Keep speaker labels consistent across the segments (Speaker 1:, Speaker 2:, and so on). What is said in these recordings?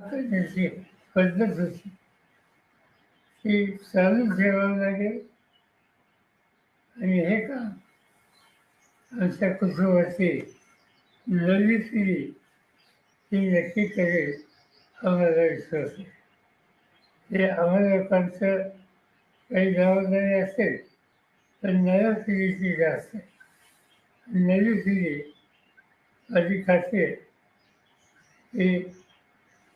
Speaker 1: त्याची पद्धत होती ती चालू ठेवावं लागेल. आणि हे काम आमच्या कुटुंबाची नवी पिढी ही नक्की करेल आम्हाला विश्वास आहे. हे आम्हाला लोकांचं काही जबाबदारी असेल पण नव्या पिढीची जास्त नवी पिढी माझी खाते आहे. की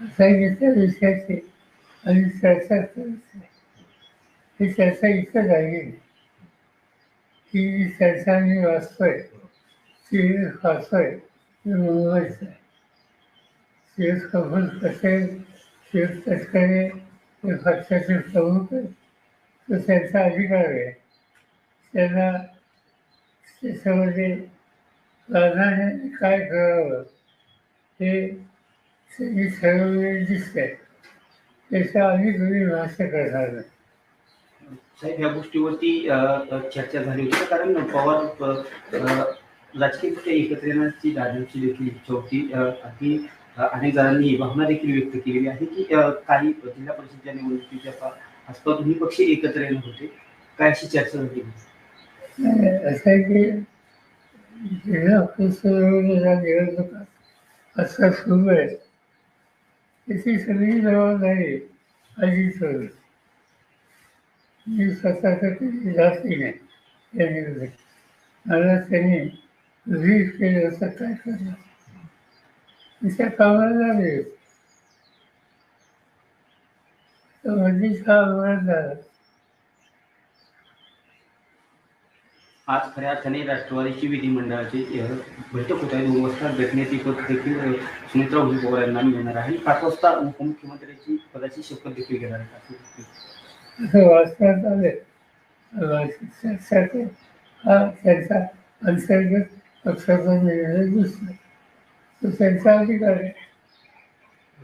Speaker 1: सांगितल्या विषयाची आणि चर्चा विषय. हे ही चर्चा इथं झाली ही जी चर्चा मी वाचतोय ती वाचतोय ती मुंबईच आहे. शिव कपूर कसे शिव तटकरे हे पक्षाचे प्रमुख आहेत तो त्यांचा अधिकार आहे. त्यांना त्याच्यामध्ये प्राधान्याने काय करावं? हे ठरवलेले दिसते त्याच्या आम्ही तुम्ही भाष्य करणार नाही.
Speaker 2: साहेब या गोष्टीवरती अ, अ, चर्चा झाली होती कारण पवार अ, राजकीय एकत्र येण्याची दादांची देखील इच्छा होती. अ, अगदी अ, अनेक जणांनी भावना देखील व्यक्त केलेली आहे की अ, काही जिल्हा परिषदच्या निवडणुकीच्या पा- आसपास दोन्ही पक्ष एकत्र येणार होते. काय अशी चर्चा
Speaker 1: आणि असं आहे की जिल्हा परिषदेच्या निवडणुका असं सुरू आहे. त्याची सगळी जबाबदारी अजित करू मी स्वतःसाठी जास्ती नाही या मला त्यांनी रीड केलं असं काय करणार? तिच्या कामाला लागले. तर मध्येच हा अपघात झाला
Speaker 2: आज खऱ्या अर्थाने राष्ट्रवादीची विधिमंडळाची बैठक होत आहे. दोन वाजता घटनेची पद देखील सुमित्रा पवार यांना मिळणार आहे. आणि पाच वाजता उपमुख्यमंत्र्यांची पदाची शपथ देखील घेणार आहे
Speaker 1: हा त्यांचा अंतर्गत पक्षाचा निर्णय दिसला तो त्यांचा अधिकार आहे.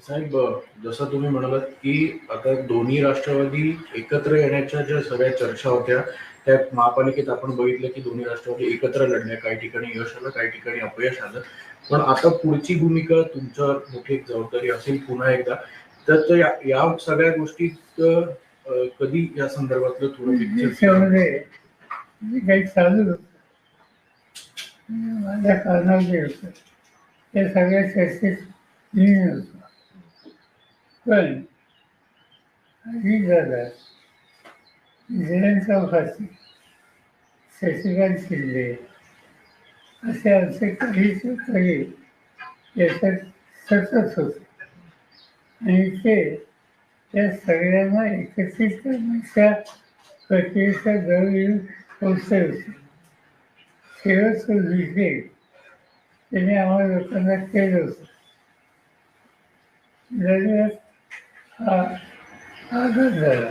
Speaker 3: साहेब जसं तुम्ही म्हणालात की आता दोन्ही राष्ट्रवादी एकत्र येण्याच्या ज्या सगळ्या चर्चा होत्या त्या महापालिकेत आपण बघितलं की दोन्ही राष्ट्रवादी एकत्र लढल्या काही ठिकाणी यश आलं काही ठिकाणी अपयश आलं. पण आता पुढची भूमिका तुमच्यावर मोठी जबाबदारी असेल पुन्हा एकदा. तर तो या या सगळ्या गोष्टीत कधी या संदर्भातलं थोडं picture-
Speaker 1: त्याच्यामध्ये जे काही चालू माझ्या होतं त्या सगळ्या चर्चेत होतो पण झाला जयंत चौकाची शशिकांत शिंदे. असे आमचे काही काही याच्यात सतत होते. आणि ते त्या सगळ्यांना एकत्रित करण्याच्या प्रक्रियेचा जवळ येऊन पोचले होते. शेवटचं विषय त्याने आम्हाला लोकांना केलं होतं. दरम्यान हा आघात झाला.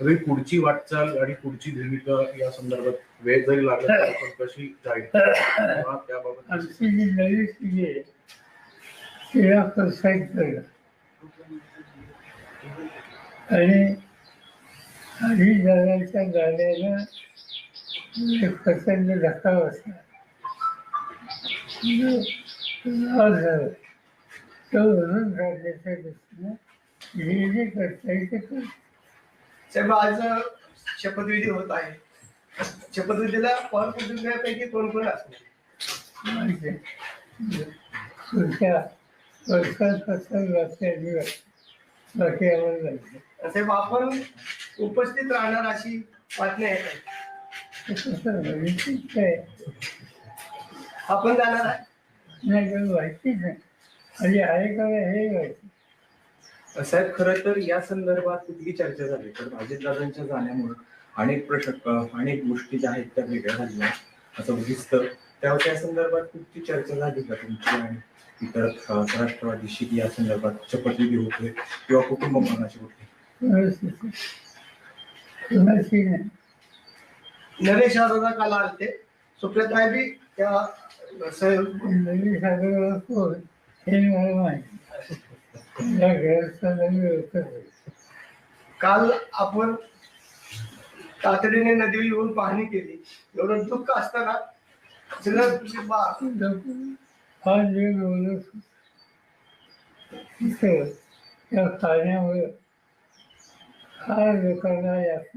Speaker 3: सगळी पुढची वाटचाल आणि पुढची भूमिका या संदर्भात वेळ जरी लागला तरी कशी जाईल? त्याबाबत
Speaker 1: आमची जी नवी पिढी आहे तिला प्रोत्साहित करणं आणि आधी जगाच्या गाड्याला एक प्रचंड धक्का बसला. जो नाव तो म्हणून राज्याच्या दृष्टीनं जे जे करता येईल ते करतो.
Speaker 4: साहेब आज शपथविधी होत आहे. शपथविधीला पवार कुटुंबियापैकी कोण कोण असणार? साहेब आपण उपस्थित राहणार अशी बातमी आहे आपण जाणार आहे.
Speaker 1: नाही आहे का हे माहिती.
Speaker 3: साहेब खरं तर या संदर्भात कुठली चर्चा झाली? तर अजितदादांच्या जाण्यामुळे अनेक प्रश्न अनेक गोष्टी ज्या आहेत त्या वेगळ्या झाल्या असं दिसतं. त्या त्या संदर्भात कुठची चर्चा झाली का तुमची आणि इतर राष्ट्रवादीशी या संदर्भात शपथविधी होते किंवा कुटुंब मनाची होते
Speaker 4: नरेश अरोरा काल आलते. सुप्रिया बी त्या
Speaker 1: सागर कोण हे मला माहिती या घराचा नवी होतं
Speaker 4: काल आपण तातडीने नदीवर येऊन पाहणी केली. एवढं दुःख असताना सगळं बा-
Speaker 1: फार वेळ बोलत लोकांना यात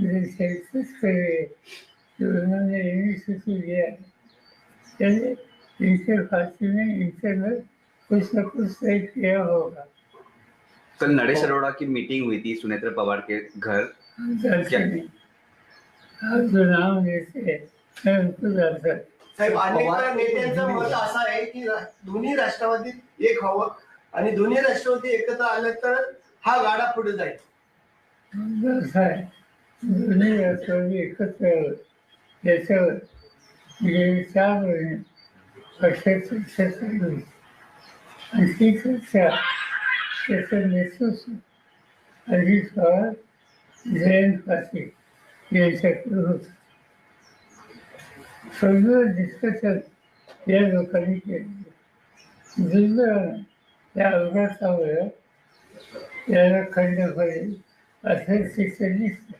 Speaker 1: है ने इंटरनल कुछ न कुछ तय किया होगा
Speaker 5: कल नरेश अरोड़ा की मीटिंग हुई थी सुनेत्रा पवार के घर।
Speaker 1: मैं हूँ
Speaker 4: साहेब अनेक नेत्यांचं मत असं आहे की दोन्ही राष्ट्रवादीत एक व्हावं आणि दोन्ही राष्ट्रवादी एकत्र आलं तर हा गाडा पुढे जाईल.
Speaker 1: दोन्ही राष्ट्रवादी एकत्र याच्यावर गेली चार महिने पक्षात चर्चा चालू आणि ती चर्चा त्याचं नेतृत्व अजित पवार जयंत पाटील यांच्याकडे होतं. सगळं डिस्कशन या लोकांनी केलं. दुर्दैवानं त्या अपघातामुळे याला खंड पडेल असं शिक्षण दिसतं.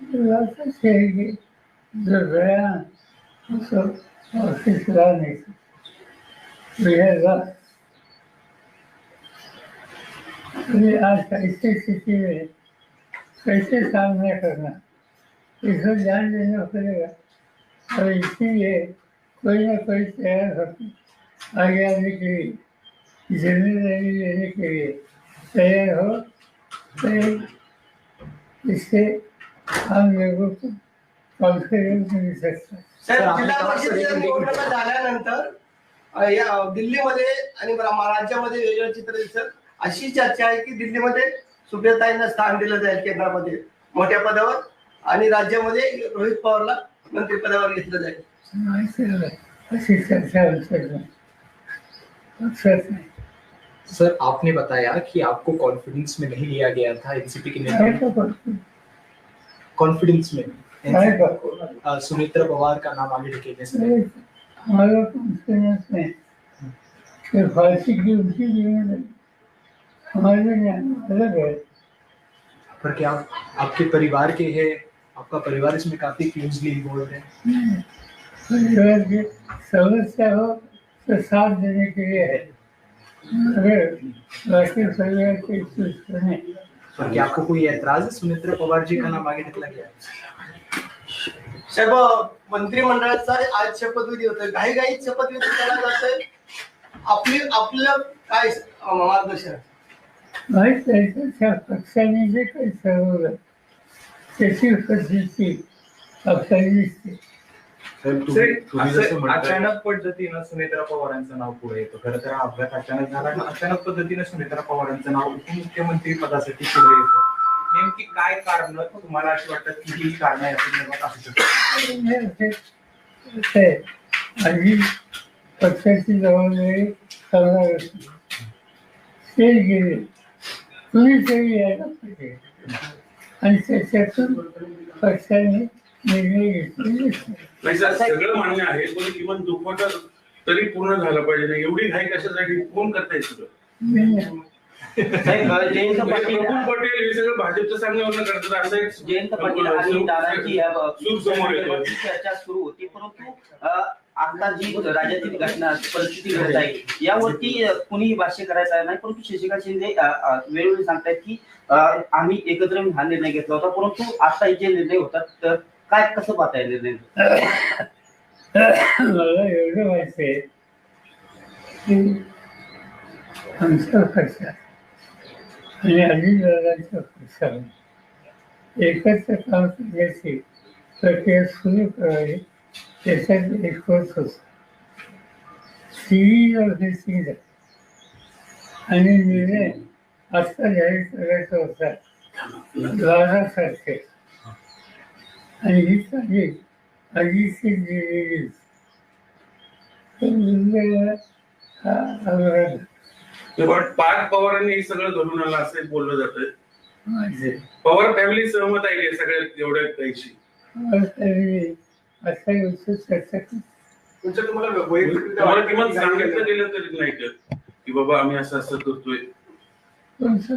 Speaker 1: वाचच आहे की जो गया उसको ऑफिस ला नहीं आज ऐसी स्थिति में कैसे सामना करना इसको ध्यान देना पड़ेगा और इसीलिए कोई ना कोई तैयार हो आगे आने के लिए जिम्मेदारी लेने के लिए तैयार हो तो इससे
Speaker 4: जिल्हा परिषदेच्या. निवडणुका झाल्यानंतर अ, या दिल्लीमध्ये आणि मा- राज्यामध्ये वेगळं चित्र दिसत अशी चर्चा आहे की दिल्लीमध्ये सुप्रियाताईंना स्थान दिलं जाईल केंद्रामध्ये मोठ्या पदावर आणि राज्यामध्ये रोहित पवारला मंत्रिपदावर घेतलं जाईल.
Speaker 1: अशी चर्चा
Speaker 6: सर आपने बताया कि आपको कॉन्फिडेंस में नहीं लिया गया था एनसीपी के नेता कॉन्फिडेंस में। सुमित्रा पवार का नाम आगे ढकेलने से
Speaker 1: अरे, हमारा कॉन्फिडेंस नहीं कि फांसी की उनकी जिम्मेदारी हमारे ज्ञान अलग है।
Speaker 6: पर क्या आप, आपके परिवार के हैं? आपका परिवार इसमें काफी क्लोजली इन्वॉल्व है।
Speaker 1: परिवार की समस्या हो तो साथ देने के लिए है। अगर बाकी परिवार के कुछ
Speaker 6: क्या आपको कोई ऐतराज है सुमित्रा पवार जी का नाम आगे निकला गया
Speaker 4: साहेब मंत्रिमंडळाचा आज शपथविधी होतोय. घाई घाई शपथविधी केला जातोय. आपली आपलं काय मार्गदर्शन?
Speaker 1: त्या पक्षाने जे काही ठरवलं त्याची आपल्याला दिसते.
Speaker 7: अचानक पद्धतीनं सुनेत्रा पवारांचं नाव पुढे येतं. खरं तर हा अपघात अचानक झाला आणि अचानक पद्धतीनं सुनेत्रा पवारांचं नाव उपमुख्यमंत्री पदासाठी पुढे येतं. नेमकी काय कारण? तुम्हाला अशी वाटतात की ही कारण आहे असं असू शकतात?
Speaker 1: पक्षाची जबाबदारी करणार ते गेले. यायला पाहिजे. आणि त्याच्यातून पक्षाने नाही.
Speaker 8: नाही सर सगळं मान्य आहे पण किमान दुखवटा तरी पूर्ण झालं पाहिजे ना एवढी घाई कशासाठी कोण करताय सगळं
Speaker 1: नाही.
Speaker 2: जयंत
Speaker 8: म्हणजे
Speaker 2: पाटील
Speaker 8: हे सगळं भाजपच्या सांगण्यावरनं करतात असं एक
Speaker 2: जयंत पाटील आणि
Speaker 8: येतो
Speaker 2: चर्चा सुरू होती परंतु आता जी राज्यातील घटना परिस्थिती घडत आहे यावरती अ, कुणीही भाष्य करायचं नाही परंतु शशिकांत शिंदे वेळोवेळी सांगतायत की आम्ही एकत्र हा निर्णय घेतला होता परंतु आता जे निर्णय होतात तर काय कसं पाहताय निर्णय
Speaker 1: मला एवढं माहिती आहे. की आमच्या पक्षात आणि अजितदादांच्या पक्षाने एकत्र काम करण्याची प्रक्रिया सुरू करावी त्याच्यात एक वर्ष होता सिरीज ऑफ दिस आणि निर्णय आत्ता जाहीर करायचा होता द्वारासारखे. ही तारीख अजितची दिलेली
Speaker 8: पण पार्थ पवारांनी हे सगळं धरून आलं असं बोललं जातं. पवार फॅमिली सहमत आहे का सगळ्या एवढ्या काहीशी
Speaker 1: असा गोष्ट चर्चा करतो.
Speaker 4: तुमचं तुम्हाला
Speaker 8: तुम्हाला किमान सांगितलं गेलं तरी नाही की? बाबा आम्ही असं असं करतोय
Speaker 1: पण सर,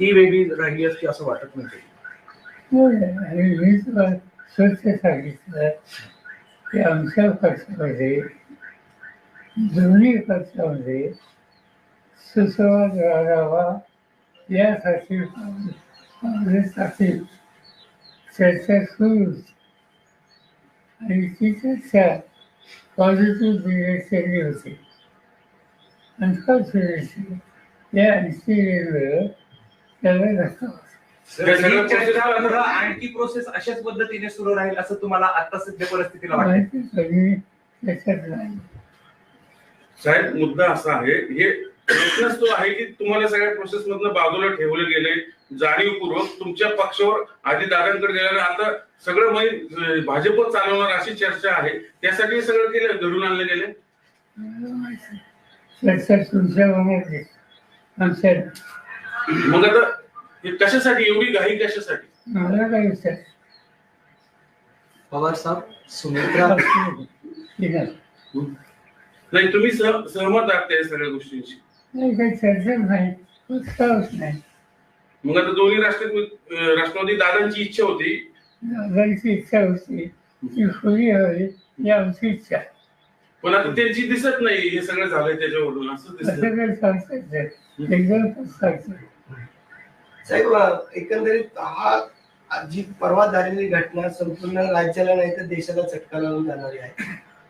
Speaker 3: ती वेगळी राहिली असती असं वाटत नाही
Speaker 1: होय, हो. आणि मी तुला स्वच्छ सांगितलं की आमच्या पक्षामध्ये दोन्ही पक्षामध्ये सुसंवाद राहावा यासाठी काँग्रेससाठी चर्चा सुरू. आणि ती चर्चा पॉझिटिव्ह डिरेक्शनली होती. अनफॉर्च्युनेटली या इन्सिडेंटवर
Speaker 7: पुढं आणखी प्रोसेस अशाच पद्धतीने सुरू राहील असं तुम्हाला आता सध्या परिस्थितीला वाटतं.
Speaker 1: माहिती कधी त्याच्यात नाही
Speaker 8: साहेब मुद्दा असा आहे हे प्रश्नच तो आहे की तुम्हाला सगळ्या प्रोसेस मधनं बाजूला ठेवले गेले जाणीवपूर्वक तुमच्या पक्षावर आधी दादांकडे गेल्याने आता सगळं म्हणजे भाजप चालवणार अशी चर्चा आहे त्यासाठी सगळं केलं घडून आणले गेले
Speaker 1: तुमच्या मनात आहे. आमच्या
Speaker 8: मग आता हे कशासाठी एवढी घाई कशासाठी?
Speaker 1: मला काय विचार?
Speaker 6: पवार साहब सुनेत्रा
Speaker 1: नाही
Speaker 8: नाही तुम्ही सह- सहमत आहात त्या सगळ्या गोष्टींशी?
Speaker 1: काही चर्चा नाही.
Speaker 8: मग आता दोन्ही राष्ट्रवादी अं, राष्ट्रवादी दादांची इच्छा होती.
Speaker 1: दादांची इच्छा होती. ती खुली हवी ही आमची इच्छा. आहे.
Speaker 8: पण आता त्यांची दिसत नाही. हे सगळं झालंय त्याच्यावरून. असं दिसत
Speaker 1: असं काही सांगता येत नाही. एकदम सांगतो
Speaker 4: साहेब एकंदरीत हा जी परवा झालेली घटना संपूर्ण राज्याला नाही तर देशाला चटका लावून जाणारी आहे.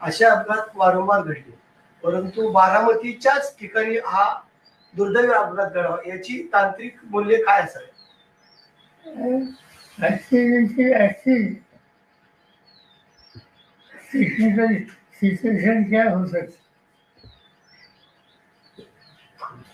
Speaker 4: असे अपघात वारंवार घडले. परंतु बारामतीच्याच ठिकाणी हा दुर्दैवी अपघात घडावा याची तांत्रिक मूल्य काय असावे
Speaker 1: टेक्निकल सिच्युएशन क्या हो सकती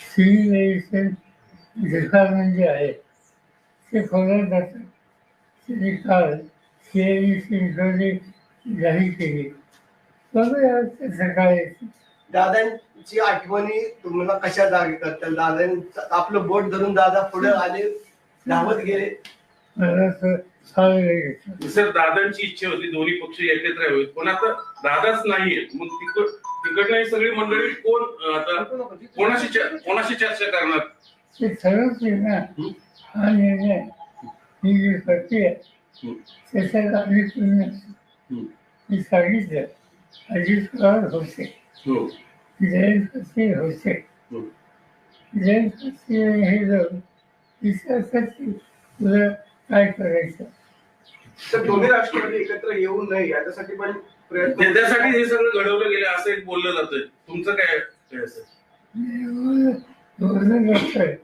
Speaker 1: त्याचे सिव्हिलायझेशन डिपार्टमेंट जे आहे ते खोल्यात जातात त्यांनी काल सीएनी संशोधनी जाहीर केली. बघूया ते सकाळी.
Speaker 4: दादांची आठवणी तुम्हाला कशा जागी करतात? दादांचं आपलं बोट धरून दादा पुढे आले धावत गेले.
Speaker 1: मला
Speaker 8: सर दादांची इच्छा होती दोन्ही पक्ष एकत्र यावेत पण आता दादाच नाहीये. मग तिकड तिकडनं ही सगळी मंडळी कोण आता कोणाशी कोणाशी चर्चा करणार?
Speaker 1: ते ठरवते ना. हा? निर्णय ही जी प्रक्रिया त्याच्यात आम्ही पूर्ण मी सांगितलं अजित पवार होते.
Speaker 8: हो.
Speaker 1: जयंत पाटील होते.
Speaker 8: हो.
Speaker 1: जयंत पाटील हे जाऊन विचारतात की तुला काय करायचं?
Speaker 9: तर दोन्ही राष्ट्रवादी एकत्र येऊ नये याच्यासाठी पण प्रयत्न
Speaker 8: त्यासाठी हे सगळं घडवलं गेलं असं एक बोललं जातंय तुमचं काय काय असेल?
Speaker 1: बोलणं नसतंय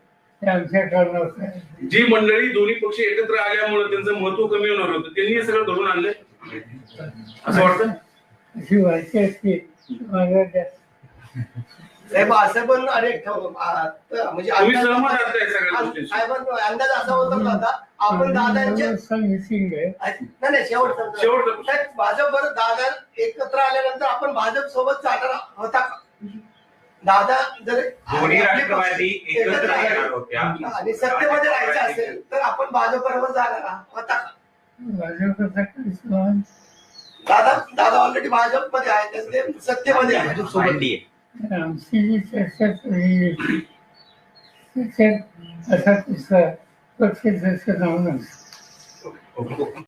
Speaker 1: ते आमच्या कारणात आहे
Speaker 8: जी मंडळी दोन्ही पक्ष एकत्र आल्यामुळे त्यांचं महत्त्व कमी होणार होतं त्यांनी हे सगळं घडून आणलंय? असं वाटतं?
Speaker 1: अशी वाटते असते. त्या
Speaker 4: साहेब असं पण त- म्हणजे
Speaker 8: तुम्ही
Speaker 4: अंदाज-
Speaker 8: सहमत आहात का या सगळ्या
Speaker 4: अं-
Speaker 8: गोष्टींशी?
Speaker 4: साहेबांनो, अंदाज असा होता का आता आपण दादांच्या
Speaker 1: मिसिंग आहे.
Speaker 4: नाही नाही शेवटचा
Speaker 8: शेवटचा.
Speaker 4: साहेब, भाजपवर दादा एकत्र आल्यानंतर आपण भाजप सोबत जाणार होता का? दादा जर
Speaker 7: दोन्ही
Speaker 4: आपले
Speaker 7: राष्ट्रवादी
Speaker 4: पक्ष
Speaker 7: एकत्र
Speaker 4: आले.
Speaker 7: येणार होत्या.
Speaker 4: आणि सत्तेमध्ये राहायचं असेल तर आपण भाजप बरोबर जाणार होता का? दादा दादा ऑलरेडी भाजपमध्ये आहे तर ते सत्तेमध्ये आहे
Speaker 1: आमची जी चर्चा चाललेली होती, असा कुठला पक्ष त्याचं जाऊन